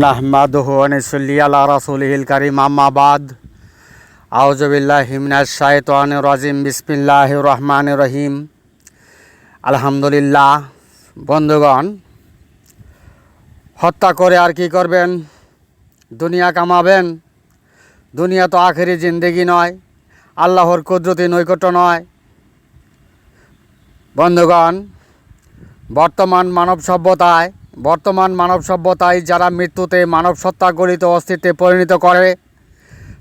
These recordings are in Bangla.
নাহমাদুহু আনিসল্লি আলা রাসুলিহিল কারিম আম্মাবাদ আউজবিল্লাহ হিমনাজ শায়তান রাজিম বিসমিল্লাহ রহমান রহিম আলহামদুলিল্লাহ। বন্ধুগণ, হত্যা করে আর কি করবেন? দুনিয়া কামাবেন? দুনিয়া তো আখেরি জিন্দেগি নয়, আল্লাহর কুদরতি নৈকট্য নয়। বন্ধুগণ, বর্তমান মানব সভ্যতায় বর্তমান মানব সভ্যতায় যারা মৃত্যুতে মানব সত্তা গলিত অস্তিত্বে পরিণত করে,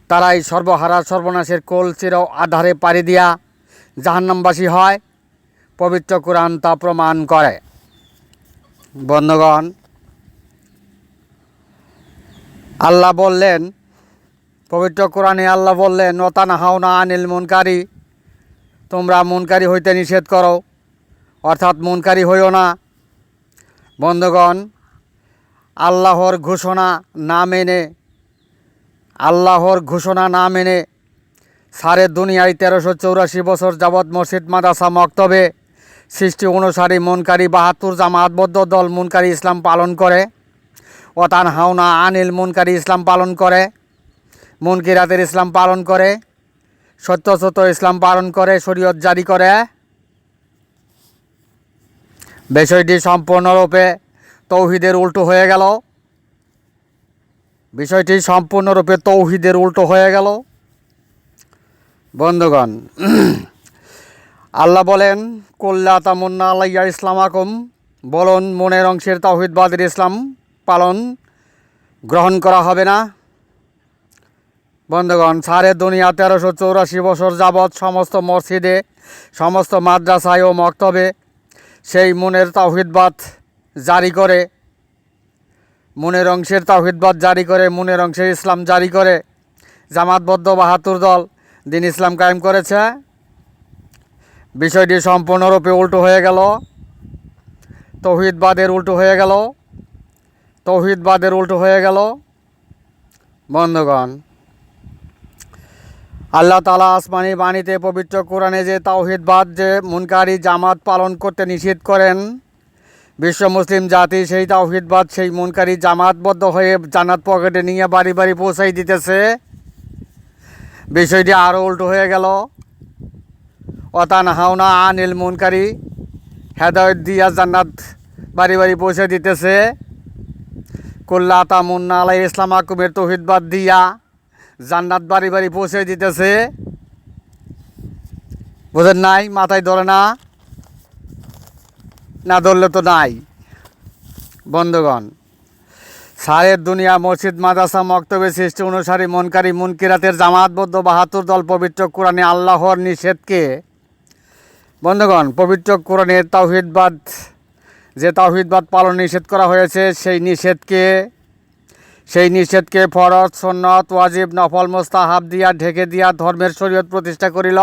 তারাই সর্বহারা সর্বনাশের কোল চির আধারে পাড়ি দিয়া জাহান্নামবাসী হয়, পবিত্র কোরআন তা প্রমাণ করে। বন্ধুগণ, আল্লাহ বললেন, পবিত্র কোরআনে আল্লাহ বললেন নতানা হাওনা আনিল মুনকারি তোমরা মুনকারি হইতে নিষেধ করো, অর্থাৎ মুনকারি হইও না। বন্ধুগণ, আল্লাহর ঘোষণা না মেনে, আল্লাহর ঘোষণা না মেনে সারে দুনিয়ায় তেরোশো চৌরাশি বছর যাবৎ মসজিদ মাদাসা মক্তবে সৃষ্টি অনুসারী মনকারী বাহাত্তর জামাতবদ্ধ দল মুনকারী ইসলাম পালন করে অতান হাওনা আনিল মুনকারী ইসলাম পালন করে, মুনকিরাতের ইসলাম পালন করে সত্য সত্য ইসলাম পালন করে, শরীয়ত জারি করে। বিষয়টি সম্পূর্ণরূপে তৌহিদের উল্টো হয়ে গেল। বিষয়টি সম্পূর্ণরূপে তৌহিদের উল্টো হয়ে গেল। বন্ধুগণ, আল্লাহ বলেন কল্লা তামন্না আলাইয়া ইসলাম আকম বলুন, মনের অংশের তৌহিদবাদের ইসলাম পালন গ্রহণ করা হবে না। বন্ধুগণ, সারে দুনিয়া তেরোশো চৌরাশি বছর যাবৎ সমস্ত মসজিদে, সমস্ত মাদ্রাসায় ও মক্তবে সেই মনের তাওহিদবাদ জারি করে, মনের অংশের তাওহিদবাদ জারি করে, মনের অংশের ইসলাম জারি করে। জামাতবদ্ধ বাহাত্তর দল দিন ইসলাম কায়েম করেছে। বিষয়টি সম্পূর্ণরূপে উল্টো হয়ে গেল। তৌহিদবাদের উল্টো হয়ে গেল। তৌহিদবাদের উল্টো হয়ে গেল। বন্ধুগণ আল্লাহ তালা আসমানি বাণীতে পবিত্র কোরআনে যে তাওহিদবাদ যে মুনকারি জামাত পালন করতে নিষেধ করেন, বিশ্ব মুসলিম জাতি সেই তাওহিদবাদ সেই মুনকারি জামাতবদ্ধ হয়ে জান্নাত পকেটে নিয়ে বাড়ি বাড়ি পৌঁছাই দিতেছে। বিষয়টি আরও উল্টো হয়ে গেল। অতান হাওনা আনিল মুনকারি, হেদায়ত দিয়া জান্নাত বাড়ি বাড়ি পৌঁছে দিতেছে। কল্লা তামুন্না আলাই ইসলাম আকুমের তৌহিদবাদ দিয়া জান্নাত বাড়ি বাড়ি পৌঁছে দিতেছে। বোঝেন নাই? মাথায় ধরে না? না ধরলে তো নাই। বন্ধুগণ, সারের দুনিয়া, মসজিদ মাদাসা মক্তবে সৃষ্টি অনুসারী, মনকারী, মুনকিরাতের জামাতবদ্ধ বাহাত্তর দল পবিত্র কোরআনে আল্লাহর নিষেধকে। বন্ধুগণ, পবিত্র কোরআনের তাওহিদবাদ যে তাওহিদবাদ পালন নিষেধ করা হয়েছে, সেই নিষেধকে সেই নিষেধকে ফরজ, সন্নত, ওয়াজিব, নফল, মোস্তাহাব দিয়া, ঢেকে দিয়া ধর্মের শরীয়ত প্রতিষ্ঠা করিল।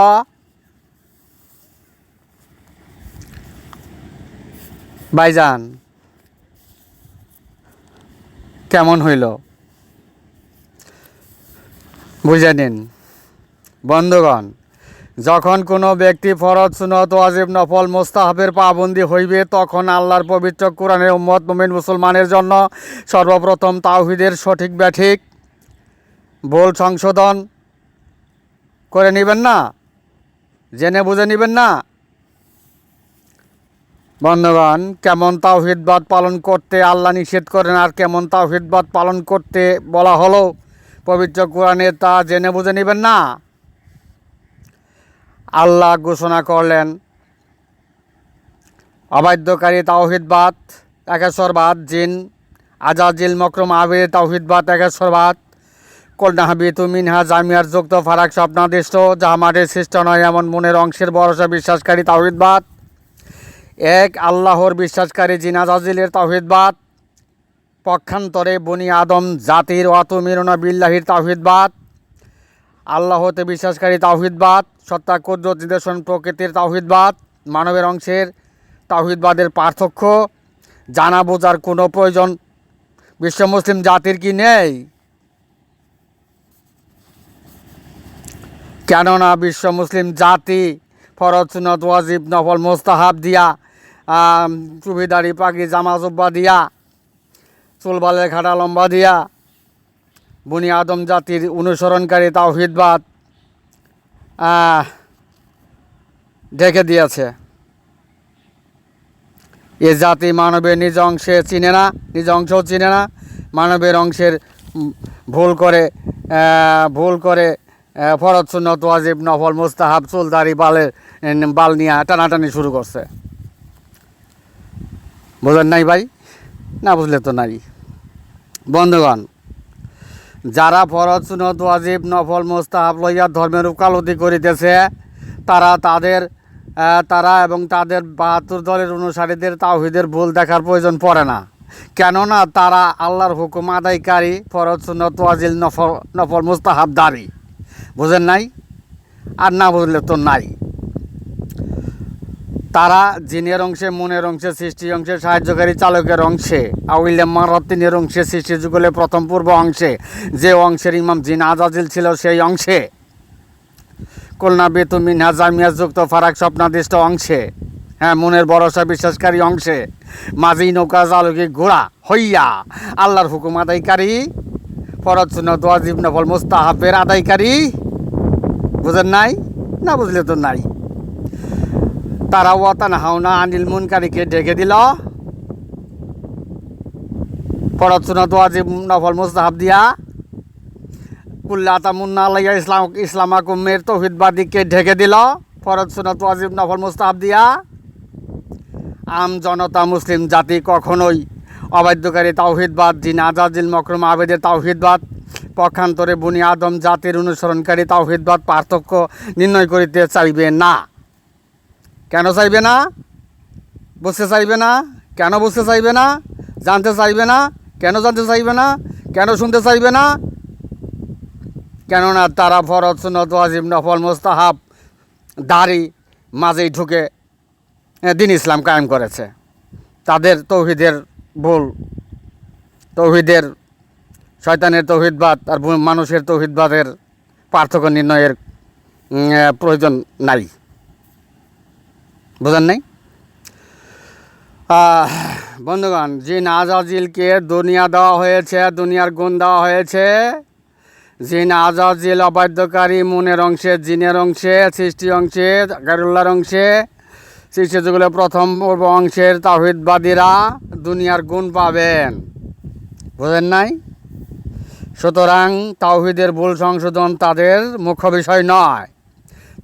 ভাইজান, কেমন হইল? বুঝে নিন। বন্ধুগণ যখন কোনো ব্যক্তি ফরজ সুনত ওয়াজিব নফল মোস্তাহাবের পাবন্দি হইবে, তখন আল্লাহর পবিত্র কোরআনের উম্মত মুমিন মুসলমানের জন্য সর্বপ্রথম তাওহিদের সঠিক ব্যাঠিক, ভুল সংশোধন করে নেবেন না? জেনে বুঝে নেবেন না? বন্ধুগণ, কেমন তাওহিদবাদ পালন করতে আল্লাহ নিষেধ করেন আর কেমন তাওহিদবাদ পালন করতে বলা হলো পবিত্র কোরআনে তা জেনে বুঝে নেবেন না? আল্লাহ ঘোষণা করলেন, অবাধ্যকারী তাওহিদবাদ একেশ্বরবাদ জিন আজাজিল মকরম, আবির তাওহিদবাদ একেশ্বরবাদ কল্যাহাবি তুমিনহা জামিয়ার যুক্ত ফারাক স্বপ্নাদিষ্ট যাহা মাটির সৃষ্ট নয়, এমন মনের অংশের ভরসা বিশ্বাসকারী তাওহিদবাদ এক, আল্লাহর বিশ্বাসকারী জিনাজাজিলের তাওহিদবাদ পক্ষান্তরে বনি আদম জাতির অতমিরনা বিল্লাহির তাওহিদবাদ আল্লাহতে বিশ্বাসকারী তাওহিদবাদ সত্তা, কুদরত নিদর্শন প্রকৃতির তাওহিদবাদ, মানবের অংশের তাওহিদবাদের পার্থক্য। জানা বোঝার কোনো প্রয়োজন। বিশ্ব মুসলিম জাতির কি নেই? কেননা বিশ্ব মুসলিম জাতি ফরজ সুনত ওয়াজিব, নফল, মোস্তাহাব দিয়া চুবিদারি পাগি জামা, জুব্বা দিয়া, চুলবালের খাটা লম্বা দিয়া বনি আদম জাতির অনুসরণকারী তাওহিদবাদ। ঢেকে দিয়েছে। এ জাতি মানবের নিজ অংশে চিনে না, নিজ অংশও চিনে না, মানবের অংশের ভুল করে ভুল করে ফরজ সুন্নত, ওয়াজিব, নফল, মুস্তাহাব, চুলদারি, বালের বাল নিয়ে টানাটানি শুরু করছে। বুঝলেন নাই ভাই? না বুঝলে তো নাই। বন্ধুগণ যারা ফরজ সুনত ওয়াজিব, নফল, মোস্তাহাব লইয়া ধর্মের উকালতি করিতেছে, তারা তাদের তারা এবং তাদের বাহাত্তর দলের অনুসারীদের তাওহিদের ভুল দেখার প্রয়োজন পড়ে না। কেননা তারা আল্লাহর হুকুম আদায়কারী, ফরজ সুনত ওয়াজিল নফল নফল মোস্তাহাবদারি বুঝেন নাই? আর না বুঝলে তো নাই। তারা জিনের অংশে, মনের অংশে সৃষ্টি অংশে, সাহায্যকারী চালকের অংশে, আউইলে মারাত্তিনের অংশে সৃষ্টি যুগলে প্রথম পূর্ব অংশে, যে অংশের ইমাম জিন আজাজিল ছিল সেই অংশে। কলনা বেতু মিনহা জামিয়া যুক্ত ফারাক স্বপ্নাদিষ্ট অংশে হ্যাঁ মনের ভরসা বিশ্বাসকারী অংশে, মাঝি নৌকা চালকি ঘোড়া, হইয়া, আল্লাহর হুকুম আদায়কারী, ফরজ ওয়াজিব নফল মুস্তাহাবের আদায়কারী, বুঝেন নাই? না বুঝলে তো নাই। তারা ওয়াতান হাওনা আনিল মুনকারীকে ডেকে দিল। ফরজ সুনত ওয়াজিব নফল মুস্তাহাব দিয়া। কুল্লা তামুন্না আলাইয়া ইসলাম ইসলামা কুমের তৌহিদবাদীকে ঢেকে দিল। ফরজ সুনত ওয়াজিব নফল মুস্তাহাব দিয়া। আম জনতা মুসলিম জাতি কখনোই অবাধ্যকারী তাওহিদবাদ, জিন আজাজিল মকরম আবেদের তাওহিদবাদ, পক্ষান্তরে বুনি আদম জাতির অনুসরণকারী তাওহিদবাদ পার্থক্য নির্ণয় করিতে চাইবে না। কেন চাইবে না? বুঝতে চাইবে না? কেন বুঝতে চাইবে না? জানতে চাইবে না? কেন জানতে চাইবে না? কেন শুনতে চাইবে না? কেননা তারা ফরজ সুনত ওয়াজিব, নফল, মোস্তাহাব, দাড়ি মাঝেই ঢুকে দিন ইসলাম কায়েম করেছে। তাদের তৌহিদের ভুল, তৌহিদের, শয়তানের তৌহিদবাদ আর মানুষের তৌহিদবাদের পার্থক্য নির্ণয়ের প্রয়োজন নাই। বুঝেন নাই? বন্ধুগণ জিন আজাজিলকে দুনিয়া দেওয়া হয়েছে, দুনিয়ার গুণ দেওয়া হয়েছে জিন আজাজিল অবাধ্যকারী মনের অংশে, জিনের অংশে, সৃষ্টি অংশে গারুল্লার অংশে, সৃষ্টি যেগুলো প্রথম পূর্ব অংশের তাহিদবাদীরা দুনিয়ার গুণ পাবেন। বুঝেন নাই? সুতরাং তাওহিদের ভুল সংশোধন তাদের মুখ্য বিষয় নয়।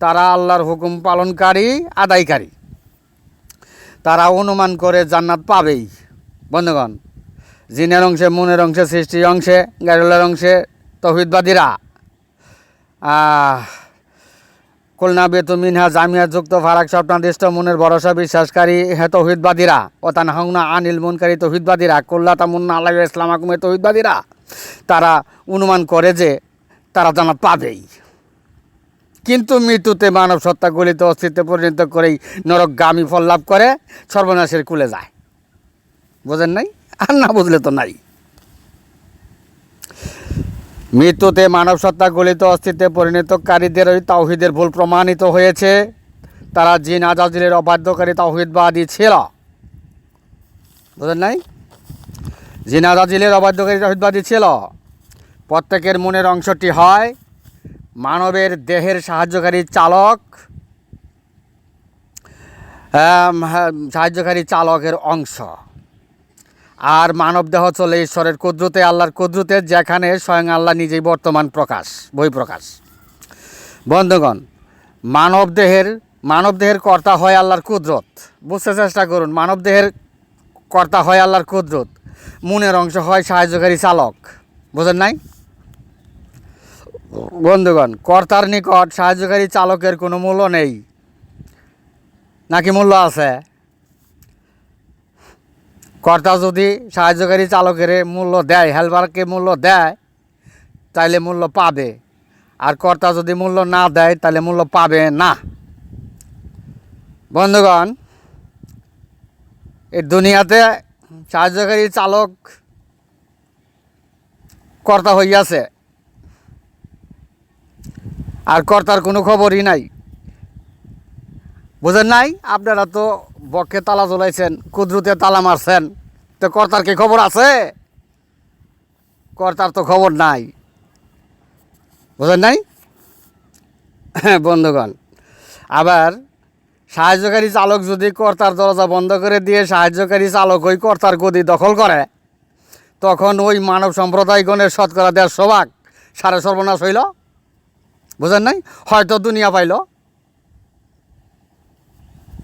তারা আল্লাহর হুকুম পালনকারী, আদায়কারী। তারা অনুমান করে জান্নাত পাবেই। বন্ধুগণ, জিনের অংশে, মনের অংশে সৃষ্টি অংশে গারুলার অংশে, তহিদবাদীরা। খুলনা বেতু মিনহা জামিয়া যুক্ত ফারাক স্বপ্নাদিষ্ট, মনের ভরসা বিশ্বাসকারী হ্যাঁ তহিদবাদীরা। অতান হাউনা আনিল মনকারী তহিদবাদীরা, কল্লাতা মুন্না আল্লাহ ইসলাম আকুমের তহিদবাদীরা। তারা অনুমান করে যে তারা জান্নাত পাবেই। কিন্তু মৃত্যুতে মানব সত্তা গলিত অস্তিত্বে পরিণত করেই নরকগামী ফল লাভ করে, সর্বনাশের কুলে যায়। বোঝেন নাই? আর না বুঝলে তো নাই। মৃত্যুতে মানব সত্তা গলিত অস্তিত্বে পরিণতকারীদের ওই তাওহিদের ভুল প্রমাণিত হয়েছে। তারা জিন আজাজিলের অবাধ্যকারী তাওহিদবাদী ছিল। বুঝেন নাই? জিন আজাজিলের অবাধ্যকারী তাওহিদবাদী ছিল। প্রত্যেকের মনের অংশটি হয় মানবের দেহের সাহায্যকারী চালক হ্যাঁ, সাহায্যকারী চালকের অংশ। আর মানব দেহ চলে ঈশ্বরের কুদরতে আল্লাহর কুদরতে যেখানে স্বয়ং আল্লাহ নিজেই বর্তমান প্রকাশ বই প্রকাশ। বন্ধুগণ মানব দেহের মানব দেহের কর্তা হয় আল্লাহর কুদরত। বুঝতে চেষ্টা করুন মানব দেহের কর্তা হয় আল্লাহর কুদরত। মনের অংশ হয় সাহায্যকারী চালক। বোঝেন নাই? বন্ধুগণ, কর্তার নিকট সাহায্যকারী চালকের কোনো মূল্য নেই। নাকি মূল্য আছে? কর্তা যদি সাহায্যকারী চালকের মূল্য দেয়, হেলপারকে মূল্য দেয় তাহলে মূল্য পাবে। আর কর্তা যদি মূল্য না দেয় তাহলে মূল্য পাবে না। বন্ধুগণ, এই দুনিয়াতে সাহায্যকারী চালক কর্তা হইয়াছে। আর কর্তার কোনো খবরই নাই। বুঝেন নাই? আপনারা তো বক্ষে তালা জ্বলাইছেন, কুদরুতে তালা মারছেন। তো কর্তার কি খবর আছে? কর্তার তো খবর নাই। বুঝলেন নাই? হ্যাঁ বন্ধুগণ, আবার সাহায্যকারী চালক যদি কর্তার দরজা বন্ধ করে দিয়ে সাহায্যকারী চালক ওই কর্তার গদি দখল করে, তখন ওই মানব সম্প্রদায়গণের শতকরা দেড়শো ভাগ সাড়ে সর্বনাশ হইল। বুঝেন নাই? হয়তো দুনিয়া পাইল।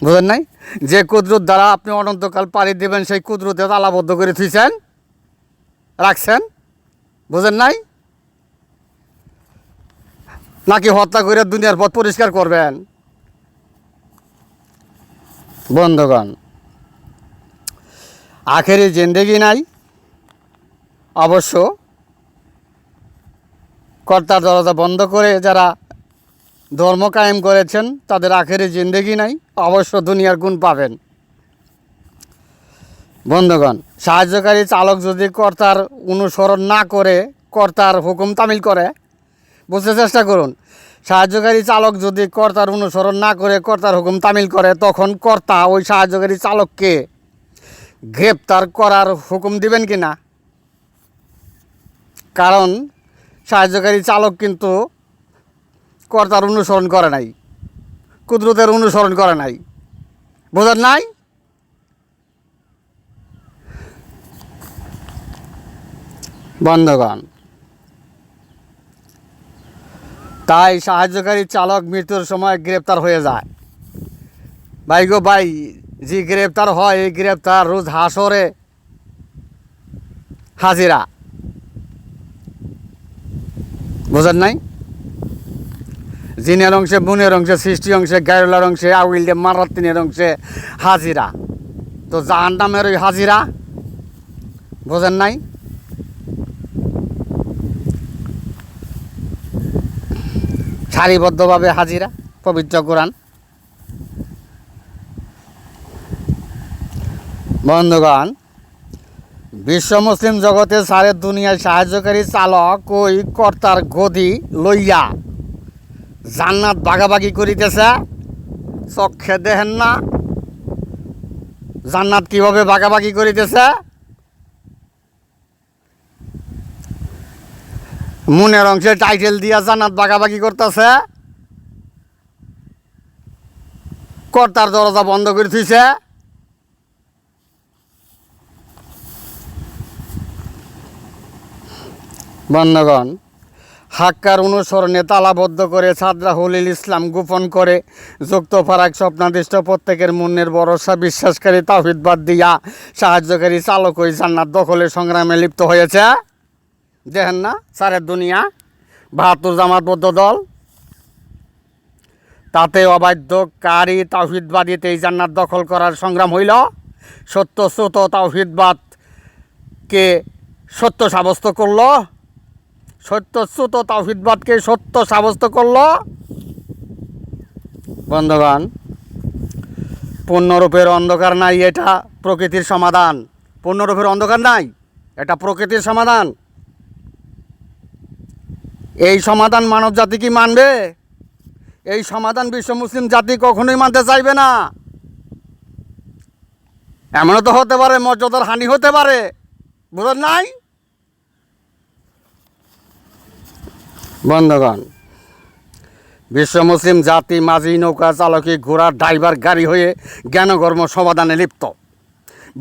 বুঝেন নাই? যে কুদরত দ্বারা আপনি অনন্তকাল পাড়ি দেবেন, সেই কুদরতে তালাবদ্ধ করে থুইছেন, রাখছেন। বুঝেন নাই? নাকি হত্যা করে দুনিয়ার পথ পরিষ্কার করবেন? বন্ধুগণ, আখেরি জিন্দেগি নাই, অবশ্য কর্তার দরজা বন্ধ করে যারা ধর্ম কায়েম করেছেন, তাদের আখেরি জিন্দেগি নাই, অবশ্য দুনিয়ার গুণ পাবেন। বন্ধুগণ, সাহায্যকারী চালক যদি কর্তার অনুসরণ না করে, কর্তার হুকুম তামিল করে, বুঝতে চেষ্টা করুন, সাহায্যকারী চালক যদি কর্তার অনুসরণ না করে, কর্তার হুকুম তামিল করে, তখন কর্তা ওই সাহায্যকারী চালককে গ্রেপ্তার করার হুকুম দিবেন কি না কারণ সাহায্যকারী চালক কিন্তু কর্তার অনুসরণ করে নাই, কুদরতের অনুসরণ করে নাই। বোঝার নাই? বন্ধগণ, তাই সাহায্যকারী চালক মৃত্যুর সময় গ্রেপ্তার হয়ে যায়। ভাই গো ভাই, যে গ্রেপ্তার হয়, এই গ্রেপ্তার রোজ হাসরে হাজিরা। বোঝেন নাই? জিনের অংশে, বুনের অংশে সৃষ্টি অংশে, গায়লার অংশে, আউল আউইলডে মারাত্তিনের অংশে হাজিরা। তো জাহান নামের ওই হাজিরা, বোঝেন নাই? সারিবদ্ধভাবে হাজিরা, পবিত্র কোরআন। বন্ধুগণ বিশ্ব মুসলিম জগতে সারে দুনিয়ায় সাহায্যকারী চালক ওই কর্তার গদি লইয়া জান্নাত বাগাবাগি করিতেছে। চক্ষে দেখেন না। জান্নাত কীভাবে বাগাবাগি করিতেছে? মনের অংশে টাইটেল দিয়া জান্নাত বাগাবাগি করতেছে। কর্তার দরজা বন্ধ করে থুইছে। বন্ধগণ, হাক্কার অনুসরণে তালাবদ্ধ করে সাদরা হলিল ইসলাম গোপন করে যুক্ত ফারাক স্বপ্নাদিষ্ট প্রত্যেকের মনের ভরসা, বিশ্বাসকারী তাহিদবাদ দিয়া সাহায্যকারী চালক ওই জান্নাত দখলের সংগ্রামে লিপ্ত হয়েছে। দেখেন না, সারের দুনিয়া। বাহাত্তর জামাতবদ্ধ দল। তাতে অবাধ্যকারী তাওহিদবাদীতে এই জান্নাত দখল করার সংগ্রাম হইল। সত্য শ্রুত তাওহিদবাদকে সত্য সাব্যস্ত করল। সত্যচ্যুত তাওহিদবাদকে সত্য সাব্যস্ত করল। বন্ধুগণ, পূর্ণরূপের অন্ধকার নাই এটা প্রকৃতির সমাধান। পূর্ণরূপের অন্ধকার নাই, এটা প্রকৃতির সমাধান। এই সমাধান মানব জাতি কি মানবে? এই সমাধান বিশ্ব মুসলিম জাতি কখনোই মানতে চাইবে না। এমনও তো হতে পারে, মর্যাদার হানি হতে পারে। বুঝলেন নাই? বন্ধগণ, বিশ্ব মুসলিম জাতি মাঝি নৌকা চালকী ঘোড়ার ড্রাইভার, গাড়ি হয়ে জ্ঞানকর্ম সমাধানে লিপ্ত।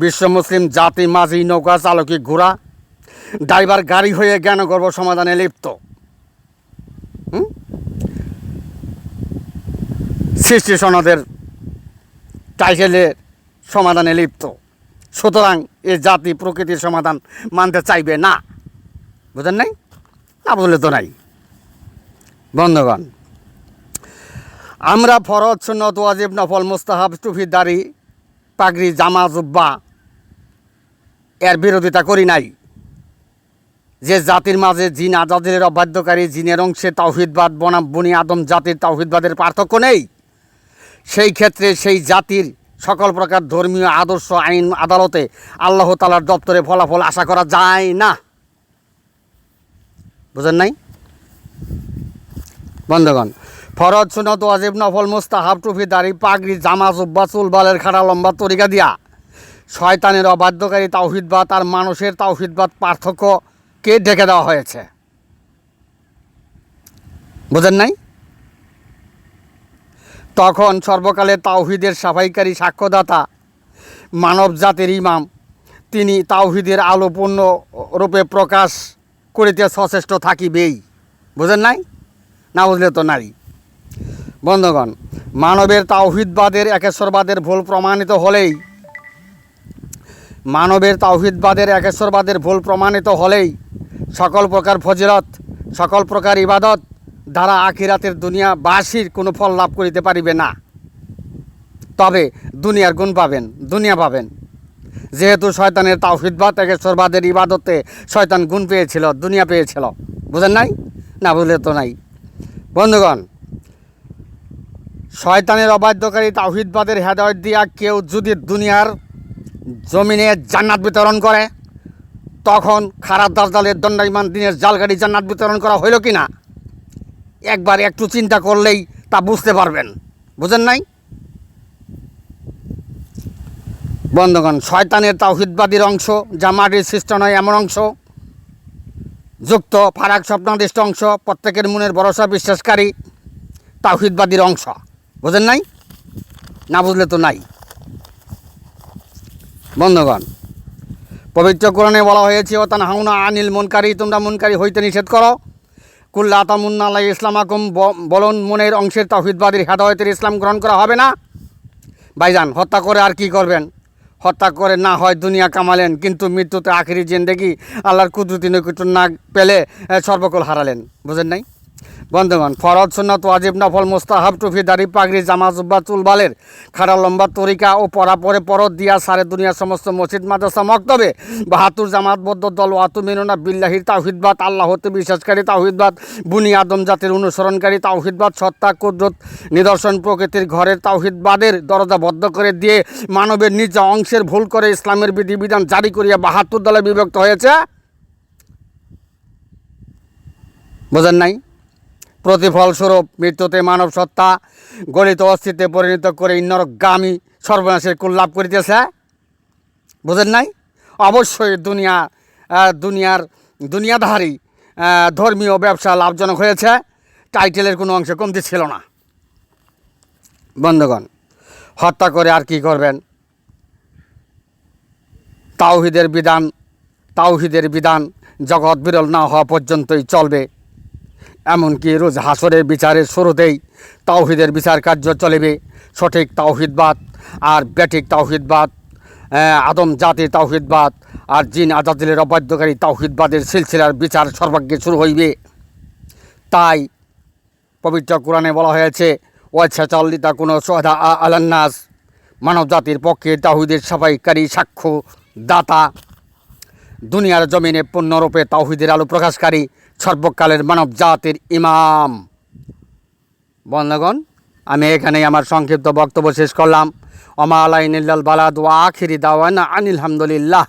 বিশ্ব মুসলিম জাতি মাঝি নৌকা চালকী ঘোড়া, ড্রাইভার, গাড়ি হয়ে জ্ঞানগর্ভ সমাধানে লিপ্ত? সৃষ্টি সনদের টাইটেলের সমাধানে লিপ্ত। সুতরাং এ জাতি প্রকৃতির সমাধান মানতে চাইবে না। বুঝেন নাই? না বললে তো নাই। বন্ধগণ, আমরা ফরজ, সুন্নত, ওয়াজিব, নফল, মুস্তাহাব টুফি দাড়ি, পাগড়ি, জামা, জুব্বা এর বিরোধিতা করি নাই। যে জাতির মাঝে জিন আজাদের অবাধ্যকারী, জিনের অংশে তাওহিদবাদ, বনাম, বনি আদম জাতির তাওহিদবাদের পার্থক্য নেই। সেই ক্ষেত্রে সেই জাতির সকল প্রকার ধর্মীয় আদর্শ, আইন, আদালতে আল্লাহ তালার দপ্তরে ফলাফল আশা করা যায় না। বুঝেন নাই? বন্ধগণ, ফরজ সুনত ওয়াজিব নফল মুস্তাহাব টুফি দাড়ি, পাগড়ি, জামা, জুব্বা, চুল, বালের খাড়া, লম্বা তরিকা দিয়া শয়তানের অবাধ্যকারী তাওহিদবাদ আর মানুষের তাওহিদবাদ পার্থক্য কে ঢেকে দেওয়া হয়েছে? বোঝেন নাই? তখন সর্বকালে তাওহিদের সাফাইকারী সাক্ষ্যদাতা মানব জাতির ইমাম, তিনি তাওহিদের আলোপূর্ণ রূপে প্রকাশ করিতে সচেষ্ট থাকিবেই। বুঝেন নাই? না বুঝলে তো নাই বন্ধুগণ, মানবের তাওহিদবাদের, একেশ্বরবাদের ভুল প্রমাণিত হলেই, মানবের তাওহিদবাদের, একেশ্বরবাদের ভুল প্রমাণিত হলেই সকল প্রকার ফজিলত, সকল প্রকার ইবাদত দ্বারা আখিরাতের দুনিয়া বাসির কোনো ফল লাভ করিতে পারিবে না। তবে দুনিয়ার গুণ পাবেন, দুনিয়া পাবেন। যেহেতু শয়তানের তাওহিদবাদ, একেশ্বরবাদের ইবাদতে শয়তান গুণ পেয়েছিল, দুনিয়া পেয়েছিল। বুঝেন নাই? না বুঝলে তো নাই। বন্ধুগণ, শয়তানের অবাধ্যকারী তাওহিদবাদের হেদায়ত দিয়া কেউ যদি দুনিয়ার জমিনে জান্নাত বিতরণ করে, তখন খারাপ দার্জালের দণ্ডাইমান দিনের জালগাড়ি জান্নাত বিতরণ করা হইল কি না একবার একটু চিন্তা করলেই তা বুঝতে পারবেন। বুঝেন নাই? বন্ধুগণ, শয়তানের তাওহিদবাদীর অংশ যা মাটির সৃষ্ট নয়, এমন অংশ। যুক্ত ফারাক স্বপ্নাদিষ্ট অংশ, প্রত্যেকের মনের ভরসা বিশ্বাসকারী তাওহিদবাদীর অংশ। বোঝেন নাই? না বুঝলে তো নাই। বন্ধুগণ, পবিত্র কোরআনে বলা হয়েছে ও তান হাউনা আনিল মনকারী তোমরা মনকারী হইতে নিষেধ করো। কুল্লা তামুন্না আল্লাহ ইসলামাকুম, ব- বলুন মনের অংশের তাহিদবাদীর হেদায়তের ইসলাম গ্রহণ করা হবে না? ভাইজান, হত্যা করে আর কি করবেন? হত্যা করে না হয় দুনিয়া কামালেন, কিন্তু মৃত্যুতে আখেরি জেন্দেগি, আল্লাহর কুদরতি নৈকুট্য না পেলে সর্বকল হারালেন। বুঝেন নাই? বন্ধুগণ, ফরজ, সুন্নত, ওয়াজিব, নফল, মুস্তাহাব, টুফি, দাড়ি, পাগড়ি, জামা, জুব্বা চুলবালের খাড়া, লম্বা, তরিকা ও পরা পরে পরত দিয়া সারে দুনিয়ার সমস্ত মসজিদ, মাদ্রাসা, মক্তবে। বাহাতুর জামাত, বদ্ধ দল, ওয়াতু, মিনুনা বিল্লাহির তাওহিদবাদ আল্লাহ হতে বিশ্বাসকারী তাওহিদবাদ, বুনি আদম জাতির অনুসরণকারী তাওহিদবাদ, সত্তা, কুদরত, নিদর্শন প্রকৃতির ঘরের তাওহিদবাদের দরজা বদ্ধ করে দিয়ে মানবের নিজ অংশের ভুল করে ইসলামের বিধিবিধান জারি করিয়া বাহাত্তর দলে বিভক্ত হয়েছে। বোঝেন নাই? প্রতিফলস্বরূপ মৃত্যুতে মানব সত্তা গলিত অস্তিত্বে পরিণত করে ইন্নরগামী সর্বনাশের লাভ করিতেছে। বুঝেন নাই? অবশ্যই দুনিয়া দুনিয়ার দুনিয়াধারী ধর্মীয় ব্যবসা লাভজনক হয়েছে। টাইটেলের কোনো অংশ কমতি ছিল না। বন্ধুগণ, হত্যা করে আর কি করবেন? তাওহিদের বিধান তাওহিদের বিধান জগৎ বিরল না হওয়া পর্যন্তই চলবে। এমনকি রোজ হাসরের বিচারের শুরুতেই তাওহিদের বিচার কার্য চলিবে। সঠিক তাওহিদবাদ আর ব্যাটিক তাওহিদবাদ আদম জাতির তাওহিদবাদ আর জিন আজাদিলের অবাধ্যকারী তাওহিদবাদের সিলসিলার বিচার সর্বাগ্যে শুরু হইবে। তাই পবিত্র কোরআনে বলা হয়েছে ওয়াচ্ছা চল্লিতা কোনো সোহাদা আলান্নাস মানব জাতির পক্ষে তাহিদের সাফাইকারী সাক্ষ্য দাতা দুনিয়ার জমিনে পূর্ণরূপে তাওহিদের আলো প্রকাশকারী সর্বকালের মানব জাতির ইমাম। বন্ধগণ, আমি এখানেই আমার সংক্ষিপ্ত বক্তব্য শেষ করলাম। অমা আলাইনিল্লাল বালাদ ও আখিরি দাওয়ানা আনিল হামদুলিল্লাহ।